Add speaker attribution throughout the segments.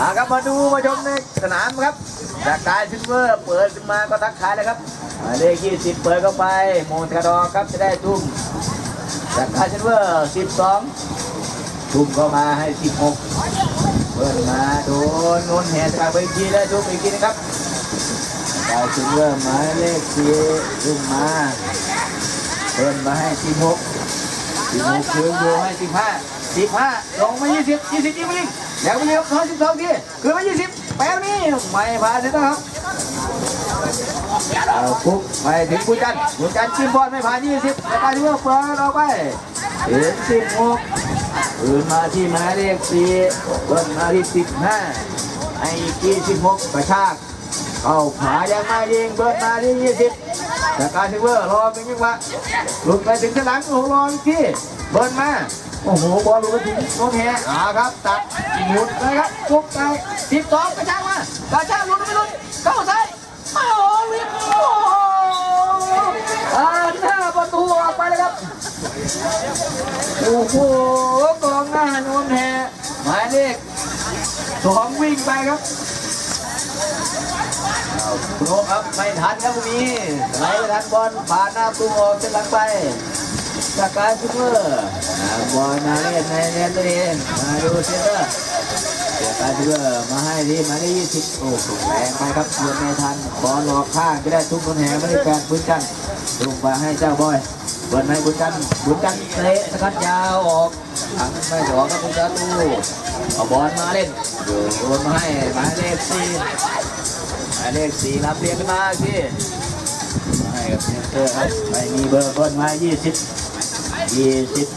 Speaker 1: อาครับมาดูมาชมในสนามครับจากกายซิลเวอร์เปิดขึ้นมาก็ทักทายเลยครับหมายเลข20เปิดเข้าไปโมนกระดอครับจะได้ทุ่มจากกายซิลเวอร์12ทุ่มเข้ามาให้16เปิดมาโดนนนแหนจากไปอีกทีแล้วทุ่มอีกทีนะครับกายซิลเวอร์หมายเลข4ทุ่มมาเปิดมาให้16 16คืนอยู่ให้15 15ลงมา20 20ยิงไปยิง แล้วไปยิงครับ12ทีคืนมา20แป๊บนี้ไม่ผ่านเลยนะครับปุ๊บไปถึงกุญจันกุญจันจิ้มบอลไม่ผ่าน20แต่การที่ว่าเปิดออกไปถึง16คืนมาที่หมายเลข4เบิ้ลมาที่15ให้าไอีก26กกระชากเข้าขวายังไม่ยิงเบิ้ลมาที่20แต่การที่ว่ารอเป็นยังวะหลุดไปถึงข้างหลังโอ้โหรออีกทีเบิ้ลมา โอ้โหบอลลุดไปถึงโน้นแฮอ่าครับตัดหมุดนะครับฟุกไป12กระชากมากระชากลุดไม่ลุดเข้าใส่โอ้โหวิโอ้อ่าหน้าประตูออกไปเลยครับโอ้โหกองหน้าโน้นแฮหมายเลขสองวิ่งไปครับโนครับไม่ทันครับตรงนี้ไหลไปทันบอลผ่านหน้าประตูออกจะหลังไป จากการซูเปอร์อ่าบอลมาเล่นในเนตตัวเองมาดูเซนเตอร์เสียการเพื่อมาให้ที่หมายเลขยี่สิบโอ้โหแรงไปครับเยือนไม่ทันบอลหลอกข้างจะได้ทุกคนแห่ไม่ได้แฟนบุญจันลงมาให้เจ้าบอยเปิดให้บุญจันทร์บุญจันเตะสกัดยาวออกทางไม่ถอครับบุญจันทร์ตู้เอาบอลมาเล่นโยนมาให้หมายเลขสี่หมายเลขสี่รับเรียนขึ้นมาสิมาให้กับเซนเตอร์ครับไม่มีเบอร์เบิ้ลมายี่สิบ ยี่สิบ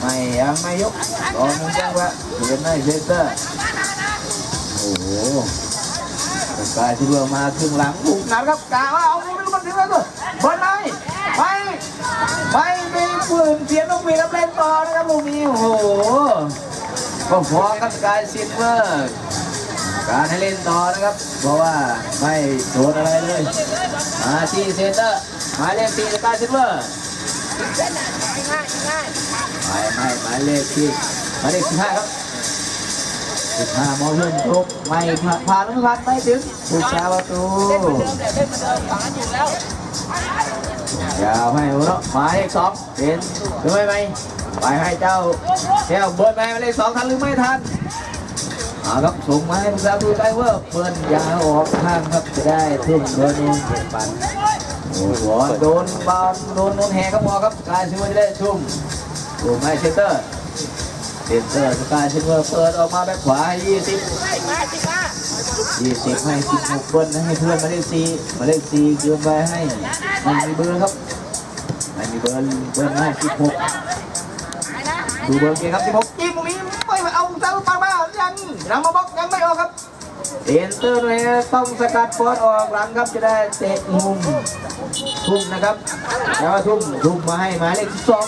Speaker 1: ไม่ยังไม่ยกรอมึงจังวะเดินได้เซนเตอร์โอ้โหกายที่เรือมาครึ่งหลังบุกนักครับกาว่าเอาลูกนี้มันถึงแล้วตัวบอลไหนไปไปมีปืนเสียงนกหวีดแล้วเล่นต่อนะครับลูกนี้โอ้โหก็พอกับกายซิลเวอร์การให้เล่นต่อนะครับ เพราะว่าไม่โดนอะไรเลยมาที่เซนเตอร์มาเลขสี่กายซิลเวอร์ หมายไม่หมายเลขที่หมายเลขสิบห้าครับสิบห้ามองเริ่มทุกไม่ผ่านผ่านไม่ผ่านไม่ถึงถูกชาประตูยาวให้หัวเนาะหมายเลขสองเป็นหรือไม่ไม่ไปให้เจ้าเจ้าเบิร์ดไปหมายเลขสองทันหรือไม่ทันเอาครับส่งมาให้ผู้สาวดูไดเวอร์เปิดยาออกข้างครับจะได้ทุ่มเบอร์นึงเจ็ดปัน โอ้โดนบอลโดนโดนแหกครับพอครับกายชื่อว่าจะได้ทุ่มถูกไหมเซนเตอร์เซนเตอร์กายเซนเตอร์เปิดออกมาแบ็คขวาให้ยี่สิบยี่สิบให้สิบหกเบิ้ลให้เพื่อนมาเลขสี่มาเลขสี่เกินไปให้ไม่มีเบอร์ครับไม่มีเบอร์เบิ้ลให้สิบหกดูเบอร์เกครับสิบหกจิ้มตรงนี้ไม่เอาเจ้าปังมายังยังมาบล็อกยังไม่ออกครับ เซนเตอร์เลยต้องสกัดบอลออกหลังครับจะได้เตะมุมทุ่มนะครับแล้วทุ่มทุ่มมาให้หมายเลขสิบสอง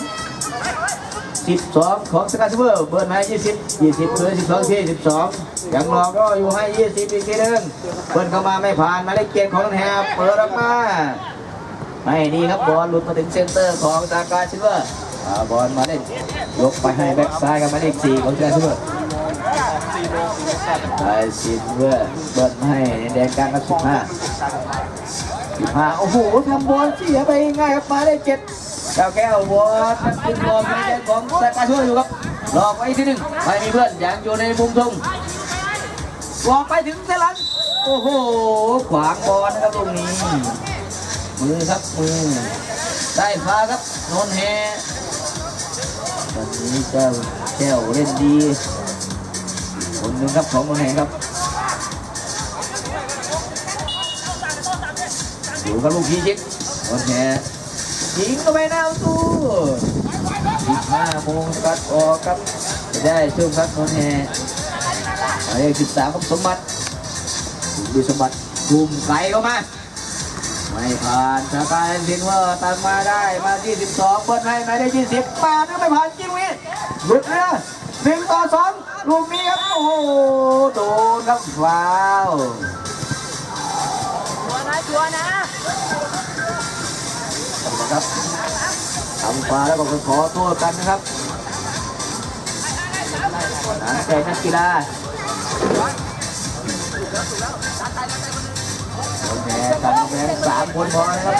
Speaker 1: 12ของสกัดซูเปอร์เบิร์นให้20 20เลย12ที่12ยังรอก็อยู่ให้20อีกทีนึงเบิร์นเข้ามาไม่ผ่านหมายเลขเกียรติของแฮบเปิดออกมาไม่นี่ครับบอลหลุดมาถึงเซนเตอร์ของสกัดซูเปอร์บอลมาเล่นยกไปให้แบ็กซ้ายกับหมายเลข4ของสกัดซูเปอร์ ไอ้ซินเวอร์เบิร์นให้แดงกลางกับ15 15โอ้โหทำบอลเสียไปง่ายครับหมายเลข7แก้วแก้วบอลขึ้นบอลเป็นของสกาช่วยอยู่ครับหลอกไว้ที่หนึ่งไม่มีเพื่อนยังอยู่ในมุมทงหลอกไปถึงเซลันโอ้โหขวางบอลนะครับตรงนี้มือครับมือได้พาครับโนนแฮตอนนี้เจ้าแก้วเล่นดีค นึ่งครับของโนนแฮครับอยู่กับลูกพีชิกโนนแฮยิงเข้าไปหน้าประตู15โมงกัดออกครับได้ช่วงครับนนแฮหมายเลข13ครับสมบัติดูสมบัติกลุ่มไกลเข้ามาไม่ผ่านสกายซินเวอร์ตัดมาได้มาที่12เปิดให้หมายเลข20ปาดก็ไม่ผ่านจิ้มวิหลุดเรือ หนึ่งต่อสองลูกนี้ครับโอ้โหโดนครับฟาว
Speaker 2: ชัวร์นะชัวร์นะ
Speaker 1: นะครับทำฟ้าแล้วก็ขอโทษกันนะครับน้ำใจนักกีฬาแพ้ทำแพ้สามคนพอนะครับ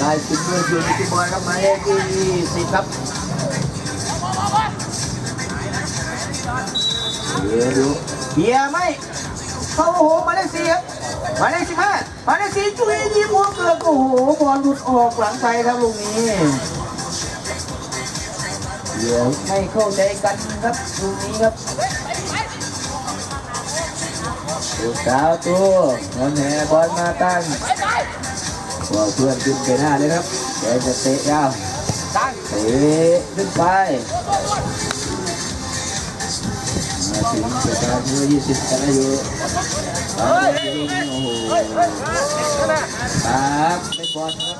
Speaker 1: ได้สิบเบอร์อยู่ที่บอยครับหมายเลขที่สิบครับ เดี๋ยวดูเบียร์ไหมเข้าโอ้โหหมายเลขสี่ครับหมายเลขสิบห้าหมายเลขสี่จุ้ยยิ้มหัวเกลือกโอ้โหบอลหลุดออกหลังไปครับลูกนี้เดี๋ยวไม่เข้าใจกันครับลูกนี้ครับลูกสาวตัวเงินแห่บอลมาตั้งว่าเพื่อนขึ้นไปหน้าเลยครับแกจะเตะยาวเตะขึ้นไปมา ถึงเวลาที่ยี่สิบกันแล้วอยู่เอาไปดูโอ้โหครับไม่บอครับ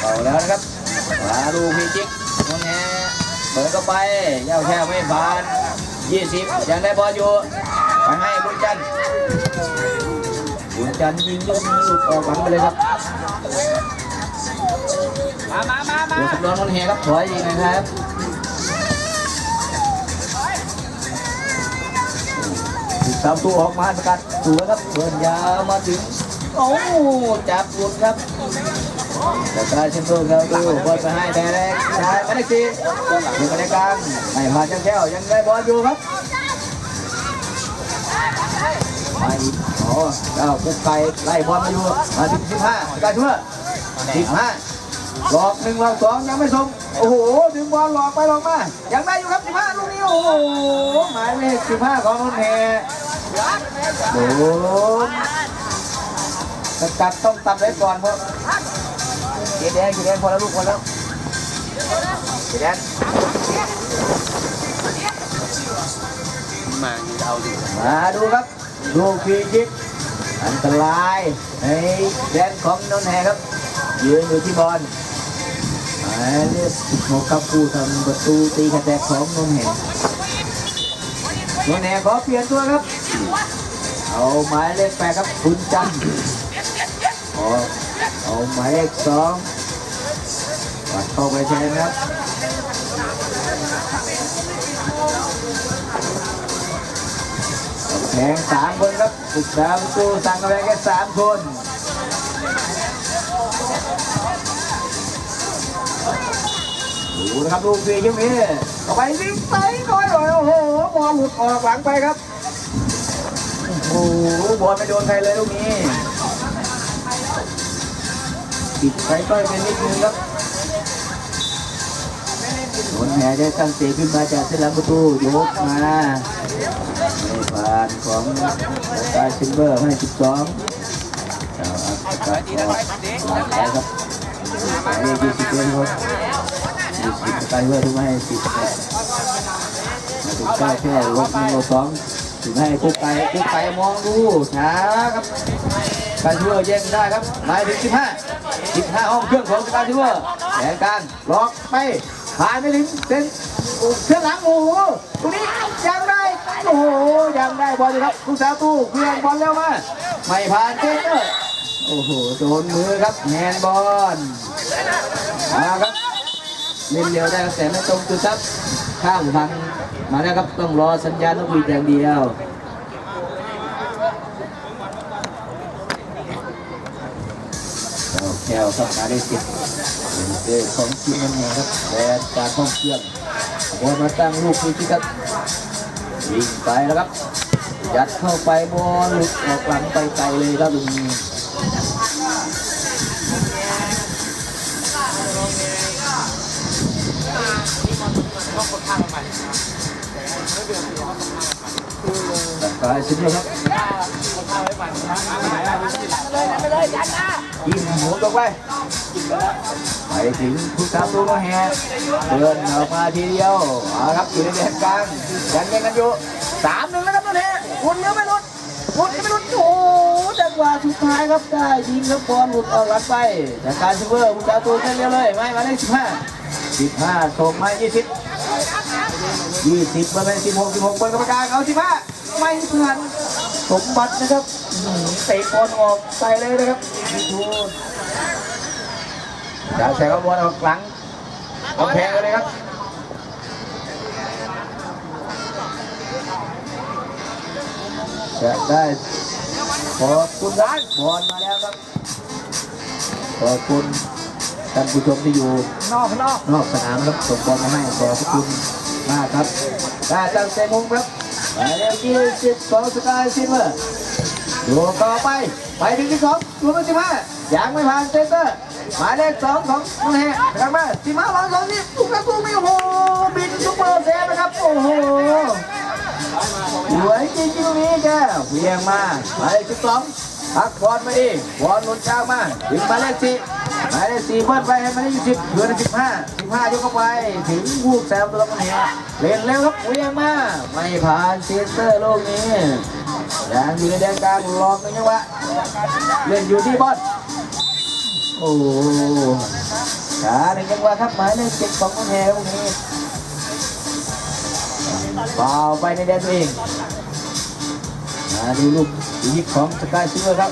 Speaker 1: เอาแล้วนะครับมาดูพี่จิ๊กน้องแหเปิดเข้าไปเย้าแค่ไม่ผ่าน 20 ยังได้บอลอยู่ไปให้บุญจันทร์ บุญจันทร์ยิงยกมือหลุดออกหลังไปเลยครับ
Speaker 2: มามามามา
Speaker 1: ดูสำรองน้องแหครับถอยอีกนะครับสามตัวออกมาสกัดสวยครับเปิดยาวมาถึงโอ้จับหลุดครับแต่กายเช่นเดิมครับดูบอลไปให้แต่แรกได้ไม่ได้สิอยู่ในกลางไม่ผ่านจังแก้วยังได้บอลอยู่ครับมาอีก โอ้เจ้าปุ๊กไก่ไล่บอลมาอยู่มาถึงสิบห้าการชื่อสิบห้าหลอกหนึ่งหลอกสองยังไม่ส่งโอ้โหดึงบอลหลอกไปหลอกมายังได้อยู่ครับสิบห้าลูกนี้โอ้โหหมายเลขสิบห้าของนนท์แฮโดนสกัดต้องตัดไว้ก่อนเพราะเกียแดงเกียแดงพอแล้วลูกพอแล้วเกียแดง
Speaker 2: มาเอาดิ
Speaker 1: มาดูครับ ดูฟรีคิกอันตรายในแดนของนนแหครับ ยืนอยู่ที่บอลหมายเลขหกครับผู้ทำประตูตีกระแตกของนนแหนนแหขอเปลี่ยนตัวครับ เอาหมายเลขแปดครับคุณจันเอาเอาหมายเลขสองปัดเข้าไปแทนครับ แข่งสามคนครับศึกษาประตูสั่งกำแพงแค่สามคนดูนะครับลูกฟรีช่วงนี้ต่อไปวิ่งไปก่อนเลยโอ้โหบอลหลุดออกหลังไปครับโอ้โหบอลไม่โดนใครเลยลูกนี้ปิดไปก็เป็นนิดนึงครับโดนแหจะตั้งเตะขึ้นมาจากเส้นหลังประตูยกมาานของกายซิลเวอร์ให้12เจ้าอัพกษรก็หลังไปครับหมายเลข20เป็นครับ20กายเวอร์ถึงให้10มาถึงเก้าแค่ลบหนึ่งลบสองถึงให้กุ๊กไก่กุ๊กไก่มองดูช้าครับกายซิลเวอร์แย่งได้ครับหมายถึง15 15ห้องเครื่องของกายซิลเวอร์แผนการล็อกไปผ่านไปถึงเส้นเครื่องหลังโอ้โหตรงนี้ โอ้โหยังได้บอลอยู่ครับลูกสาวตู้เคลียร์บอลเร็วมาไม่ผ่านเจเตอร์โอ้โหโดนมือครับแฮนบอลมาครับเล่นเร็วได้ครับแต่ไม่ตรงจุดครับข้ามฟังมาแล้วครับต้องรอสัญญาณนกหวีอย่างเดียวแก้วครับมาได้สิบเป็นเจ้ของทีมนั่นเองครับแต่การท่องเที่ยวบอลมาตั้งลูกนี้ที่ครับ วิ่งไปแล้วครับ ยัดเข้าไปบอลหลุดออกหลังไปไกลเลยครับลุงตัดกายสุดยอดครับยิงหมูตกไป ถึงผู้สาวตัวแฮเดินออกมาทีเดียวเอาครับอยู่ในแดนกลางยังเล่นกันอยู่สามหนึ่งแล้วครับตัวแฮหลุดหรือไม่หลุดหลุดหรือไม่หลุดโอ้โหจังหวะสุดท้ายครับได้ยิงแล้วบอลหลุดออกหลังไปจากการซิเวอร์ผู้สาวตัวเส้นเดียวเลยไม่มาได้สิบห้าสิบห้าส่งมายี่สิบยี่สิบมาเป็นสิบหกสิบหกบนกรรมการเอาสิบห้าไม่ทันสมบัตินะครับอื้อหือเตะบอลออกไปเลยนะครับพิ ทูลจะใส่กระบวนออกหลังกำแพงเลยครับจะได้ขอบคุณร้านบอลมาแล้วครับขอบคุณท่านผู้ชมที่อยู่
Speaker 2: นอกนอก
Speaker 1: นอกสนามครับส่งบอลมาให้ขอบคุณมากครับได้ตั้งแต่มุมครับหมายเลขยี่สิบของสกายซิลเวอร์ดูต่อไป ไปถึงที่สองดูมาสิบห้ายังไม่ผ่านเซนเตอร์ หมายเลขสองของน้องแฮกลับมาสิมาลองสองนี่ทุกประตูไม่โหบินซุปเปอร์เซฟนะครับโอ้โหสวยจริงๆตรงนี้แกเวียงมาหมายเลขสิบสองพักบอลมาดิบอลหลุดยามาถึงหมายเลขสี่หมายเลขสี่เบิ้ลไปให้หมายเลขยี่สิบเหลือสิบห้าสิบห้ายกเข้าไปถึงวูบแซมตัวละมันเหียเล่นเร็วครับเวียงมาไม่ผ่านเซนเตอร์ลูกนี้ยังอยู่ในแดนกลางลองกันยังวะเล่นอยู่ที่บอล โอ้ขาหนึ่งยังวะครับหมายเลขเจ็ดของมันเหียลูกนี้เปล่าไปในแดนตัวเองมาดูลูกยิงของสกายซิลเวอร์ครับ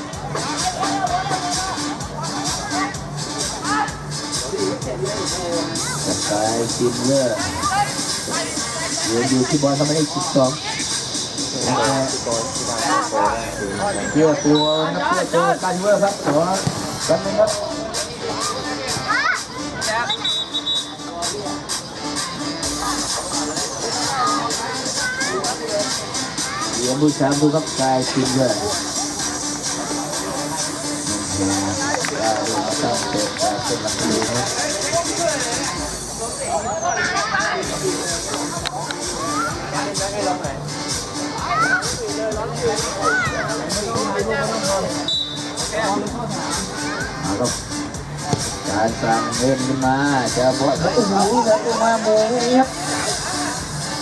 Speaker 1: สกายซินเวอร์เหลืออยู่ที่บอลทำไมได้สิบสองเพื่อตัวนักเพื่อตัวการเวอร์ครับขอกันนึงครับ เหลือผู้ชามผู้ครับกายซินเวอได้ลงมาตั้งเตะการเป็นหลักดีครับเอาครับการสั่งเล่นมาจะบอลโอ้โหแล้วมาโมงนี้ครับ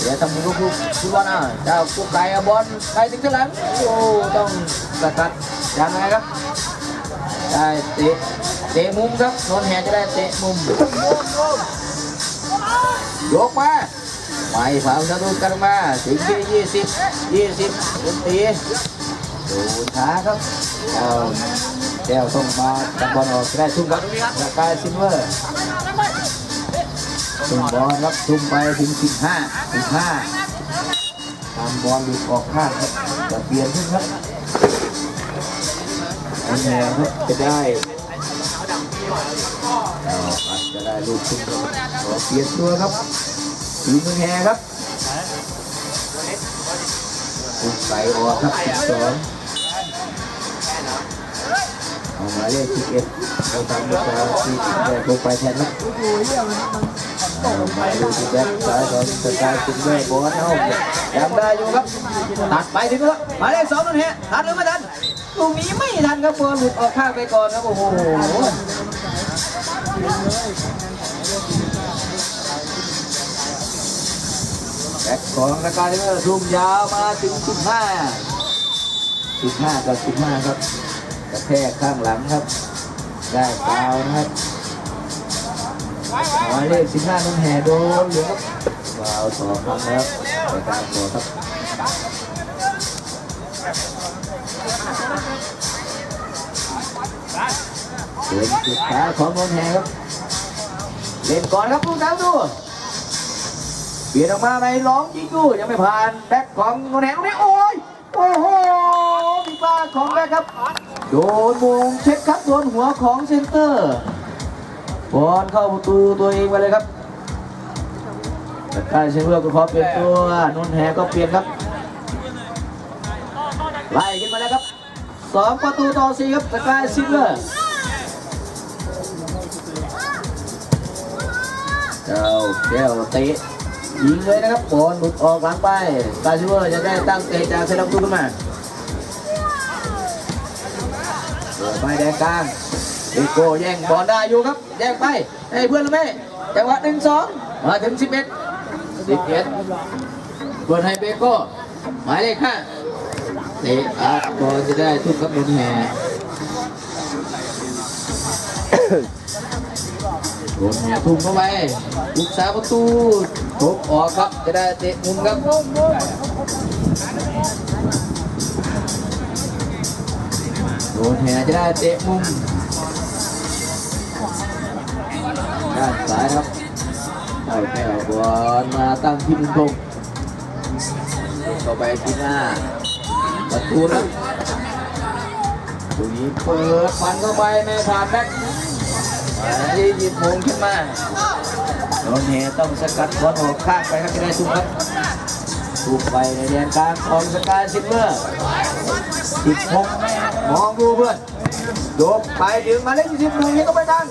Speaker 1: เดี๋ยวทำลูกลูกทุกวันอะเจ้ากุ๊กไก่บอลไปถึงข้างหลังโอ้ต้องสกัดยังไงครับได้เตะเตะมุมครับนนแหจะได้เตะมุมยกมาไม่ผ่านทะลุกันมาถึงที่ยี่สิบยี่สิบดนตรีดูช้าครับเอาแก้วส่งมาจับบอลออกได้ทุ่มครับสกายซิลเวอร์ ทุ่มบอลครับทุ่มไปถึง15 15ทำบอลหลุดออกข้างครับจะเปลี่ยนขึ้นครับอันแหงครับจะได้จะได้ลูกทุ่มครับขอเปลี่ยนตัวครับทีมแหงครับทุ่มใส่ออกครับ12เอาหมายเลขสิบเอ็ดเราทำมาจากที่ได้ลงไปแทนนะเอาหมายเลขสิบเอ็ดสายของสกายสิบเอ็ดบอลเอายังได้อยู่ครับ ตัดไปถึงแล้วหมายเลขสองนั่นแหละทันหรือไม่ทันลูกนี้ไม่ทันครับบอลหลุดออกข้างไปก่อนครับโอ้โหแบ็คของสกายเมอร์ทุ่มยาวมาถึงสิบห้าสิบห้ากับสิบห้าครับกระแทกข้างหลังครับ ได้ฟาวนะครับ หมายเลขสิบห้านุ่นแห่โดนเหลือครับฟาวล์สองครั้งนะครับในการขอครับเป็นจุดขาของนุ่นแห่ครับ เล่นก่อนครับลูกสาวดูเปลี่ยนออกมาในร้องยิงดูยังไม่ผ่านแบ็คของนุ่นแห่ตรงนี้โอ้ยโอ้โหมีบ้าของแบ็คครับ โดนมงเช็คครับโดนหัวของเซนเตอร์ บอลเข้าประตูตัวเองไปเลยครับต่การเชนเวอร์ก็ขอเปลี่ยนตัวนนท์แหก็เปลี่ยนครับ ไล่ขึ้นมาแล้วครับสองประตูต่อสี่ครับสกายซิลเวอร์เจ้าแก้วเตะยิงเลยนะครับบอลหลุดออกหลังไปกายซิลเวอร์จะได้ตั้งเตะจากเซนต์ประตูขึ้นมาไปแดงกลาง เอโก้แย่งบอลได้อยู่ครับ แย่งไปให้เพื่อนรือไม่จังหวะหนึ่งสองมาถึงสิบเอ็ดสิบเอ็ดเปิดให้เบโก้หมายเลขห้าเตะอัดบอลจะได้ทุกครับบนแห่บนแห่ทุ่มเข้าไปลูกสาวประตูทุบออกครับจะได้เตะมุมครับโดนแหจะได้เตะมุม ด้านซ้ายครับเอาแก้วบอลมาตั้งที่มุมตรงต่อไปที่หน้าประตูแล้วตรงนี้เปิดฟันเข้าไปในผ่านแบ็คมาที่ยิบโมงขึ้นมาโดนแหต้องสกัดบอลออกข้างไปครับจะได้ทุ่มครับทุ่มไปในแดนกลางของสกายซิลเวอร์สิบหกมองดูเพื่อนโดบไปดึงมาเลขสิบหนึ่งนี่ก็ไม่ดัง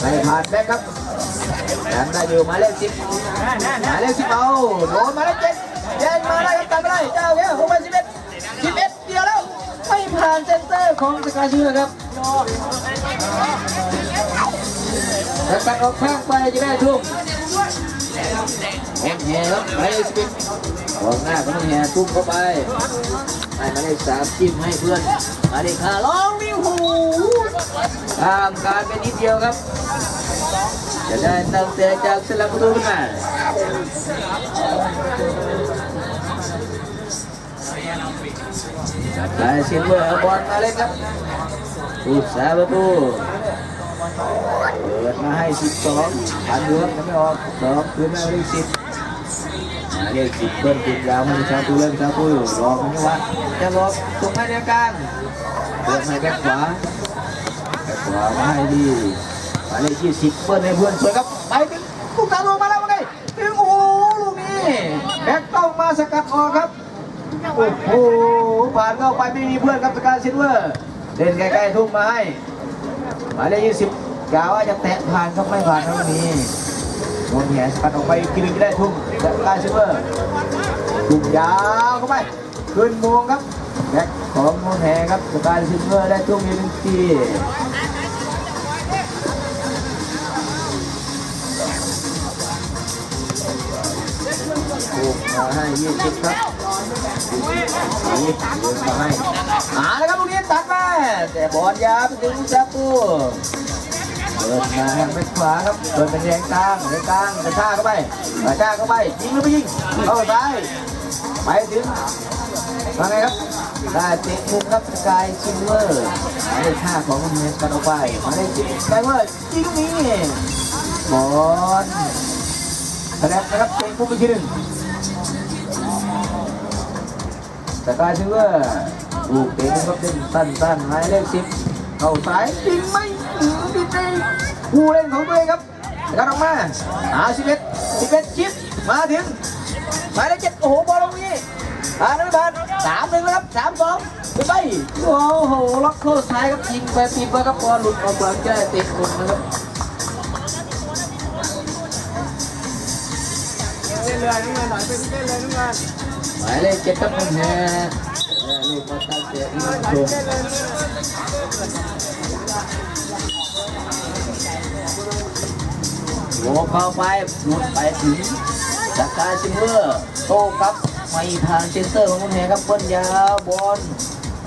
Speaker 1: ไม่ผ่านแบ็คครับ ยังได้อยู่มาเลขสิบมาเลขสิบเอาโดนมาเลขเจ็ดแย่งมาได้ครับตัดไม่ได้เจ้าแก้วลงไปสิบเอ็ดสิบเอ็ดเดียวแล้วไม่ผ่านเซนเตอร์ของสกายเชื่อครับสกัดออกข้างไปจะได้ทุ่มแฮมแฮครับหมายเลขสิบเอ็ดวางหน้าก็ต้องแฮทุ่มเข้าไปให้มาเลขสามจิ้มให้เพื่อนมาเลขห้าลองนิ้วหูตามการเป็นนิดเดียวครับ จะได้ตั้งเตะจากสลับประตูขึ้นมาได้เสียงเบอร์บอลมาเล่นครับตูดสาประตูเปิดมาให้ 12ผ่านเรือยังไม่ออกสองคืนมาเลข10หมายเลขสิบเบิ้ลติดยาวให้ชาตูเล่นชาตูอยู่รอมันนี่วะจะรอตรงให้แนวกลางเปิดให้แบ็คขวาแบ็คขวามาให้ดี หมายเลขยี่สิบเบิ้ลให้เพื่อนสวยครับไปถึงลูกตาลงมาแล้วไงถึงโอ้โหลูกนี้แบ็คต้องมาสกัดออกครับโอ้โหผ่านเข้าไปไม่มีเพื่อนครับสกายซิลเวอร์เล่นใกล้ๆทุ่มมาให้หมายเลขยี่สิบกล่าวว่าจะแตะผ่านก็ไม่ผ่านครับวันนี้โดนแหนสกัดออกไปกินจะได้ทุ่มจากกายซิลเวอร์ทุ่มยาวเข้าไปขึ้นมวงครับแบ็คของโมนแหครับสกายซิลเวอร์ได้ทุ่มอีกหนึ่งที มาให้ยี่สิบครับนี่มาให้อ่าแล้วครับลูกนี้ตัดมาแต่บอลยาวไปถึงซาปูเดินมาทางไปขวาครับเดินเป็นแดงกลางแดงกลางกระชากเข้าไปกระชากเข้าไปยิงหรือไม่ยิงเข้าไปไปถึงมาไงครับได้เตะมุมครับสกายซิลเวอร์หมายเลขห้าของเมสกันออกไปหมายเลขสิบสกายเวอร์ยิงนี้บอลแสดงนะครับเตะมุมไปทีหนึ่ง สกายซิลเวอร์ลูกเตะมุมครับเล่นสั้นๆหมายเลขสิบเข้าซ้ายยิงไม่ถึงดีเจผู้เล่นของตัวเองครับการออกมาหาสิบเอ็ดสิบเอ็ดชิปมาถึงหมายเลขเจ็ดโอ้โหบอลตรงนี้ผ่านไม่ผ่านสามหนึ่งแล้วครับสามสองขึ้นไปโอ้โหล็อกเข้าซ้ายครับยิงไปตีไปครับบอลหลุดออกหลังจะได้เตะมุมนะครับ
Speaker 2: เล่นเลยน้ำเงินหน่อยเป็นเล่นเลยน้ำเงิน
Speaker 1: ห มายเลขเจ็ดครับคุณแฮลูกมาตั้งเตะอีกหนึ่งชมโลเข้าไปหลุดไปถึงจากการซิมเวอร์โต้ครับไม่ผ่านเซนเตอร์ของคุณแฮครับเบิ้ลยาวบอล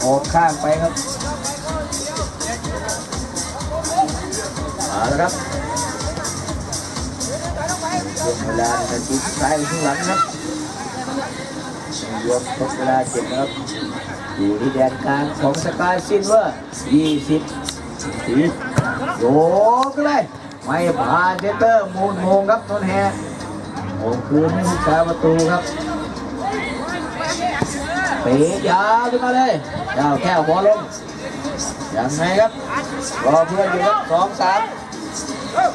Speaker 1: ออกข้างไปครับมาแล้วครับช่วงเวลาในนาทีสุดท้ายของหลังครับ ยกทดเวลาเจ็บนะครับอยู่ที่แดนกลางของสกายซินเวอร์20สีโยกเลยไม่ผ่านเซนเตอร์มูนโมงครับต้นแฮโมงคืนให้ผู้ชายประตูครับเตะยาวขึ้นมาเลยเจ้าแก้วบอลลงยังไงครับรอเพื่อนอยู่ครับสองสาม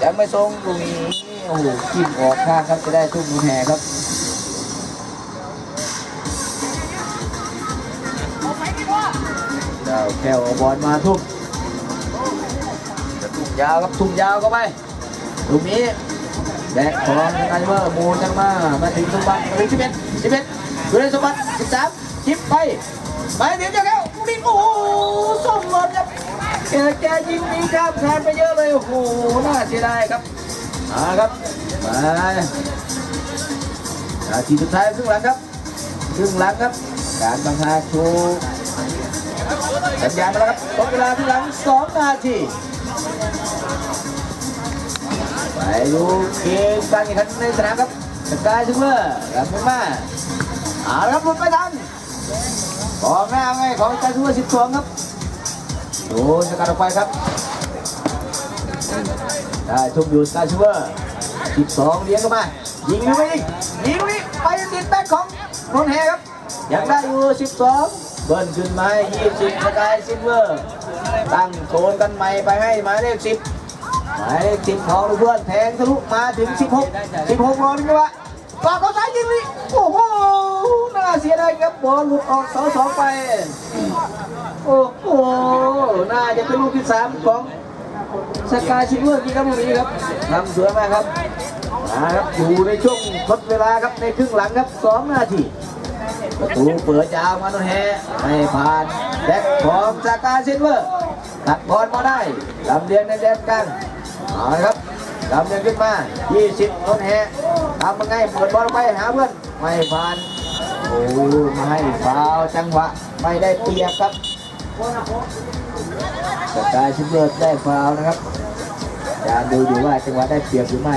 Speaker 1: ยังไม่ทรงตรงนี้โอ้โหจิ้มออกข้างครับจะได้ทุ่มมูนแฮครับ แก้วเอาบอลมาทุ่มทุ่มยาวครับทุ่มยาวเข้าไปลูกนี้แบกของไอเวอร์มูนจังมามาถึงสมบัติถึงสิบเอ็ดสิบเอ็ดดูได้สมบัติสิบสามชิปไปไปถึงจ้าแก้วลูกนี้โอ้โหส่งบอลครับแกแกยิงนีข้ามคานไปเยอะเลยโอ้โหน่าเสียดายครับมาครับมานาทีสุดท้ายครึ่งหลังครับครึ่งหลังครับ การบังคับโชว์ สัญญาณมาแล้วครับหมดเวลาที่หลัง 2 นาทีไปดูเกมการแข่งขันในสนามครับสกายซูเปอร์กลับมาเอาละครับหลุดไปทันของหน้าไงของสกายซูเปอร์12 ครับโดนสกัดออกไปครับได้ชมอยู่สกายชูเวอร์12เลี้ยงเข้ามายิงหรือไม่ยิงยิงนี่ไปติดแบ็คของนนท์แฮครับยังได้อยู่ 12 เบิ้ลขึ้นมา20สกายซิลเวอร์ ตั้งโซนกันใหม่ไปให้หมายเลข10หมายเลข10ของเพื่อนแทงทะลุมาถึง16 16รอนี่วะกอกเขาซ้ายยิงนี่โอ้โหน่าเสียดายครับบอลหลุดออกเสาสองไป โอ้โหน่าจะเป็นลูกที่สามของสกายซิลเวอร์จริงครับลูกนี้ครับทำสวยมากครับนะครับอยู่ในช่วงทดเวลาครับในครึ่งหลังครับสองนาที ประตูเปิดยาวมาโนนแฮไม่ผ่านแบ็คของสกาซิลเวอร์ตัดบอลมาได้ลำเลียงในแดนกลางเอาละครับลำเลียงขึ้นมา 20โนนแฮทำยังไงเปิดบอลไปหาเพื่อนไม่ผ่านโอ้มาให้ฟาวล์จังหวะไม่ได้เปรียบครับสกาซิลเวอร์ได้ฟาวล์นะครับจะดูอยู่ว่าจังหวะได้เปรียบหรือไม่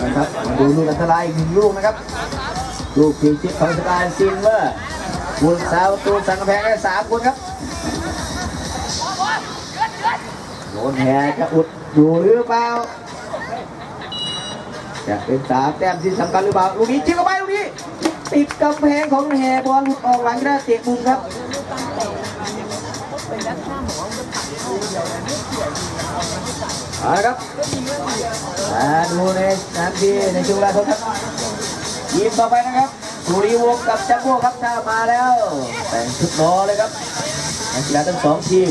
Speaker 1: เอาละครับมาดูลูกอันตรายอีกหนึ่งลูกนะครับ ลูกพีชิปของสกายซินเวอร์บุญสาวตูสังกแพงได้สามคนครับโดนแหจะอุดอยู่หรือเปล่าจะเป็นสามแต้มที่สำคัญหรือเปล่าลูกนี้จิ้มเข้าไปลูกนี้ติดกำแพงของแหบอลหลุดออกหลังได้เตะมุมครับ เอาละครับมาดูในนาทีในช่วงเวลาทดครับทีมต่อไปนะครับสุริวงศ์กับจัมโบ้ครับถ้ามาแล้ว แต่งชุดนอเลยครับนักกีฬาทั้งสองทีม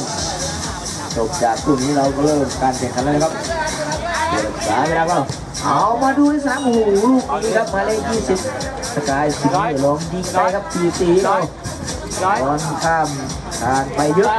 Speaker 1: จบจากคู่นี้เราก็เริ่มการแข่งขันแล้วนะครับเดี๋ยวสายเวลาเราเอามาดูที่สามโอ้โหลูกนี้ครับหมายเลขยี่สิบสกายสีลองยิงไปครับสี่สี่
Speaker 2: ร้อย
Speaker 1: บอลข้ามทางไปเยอะ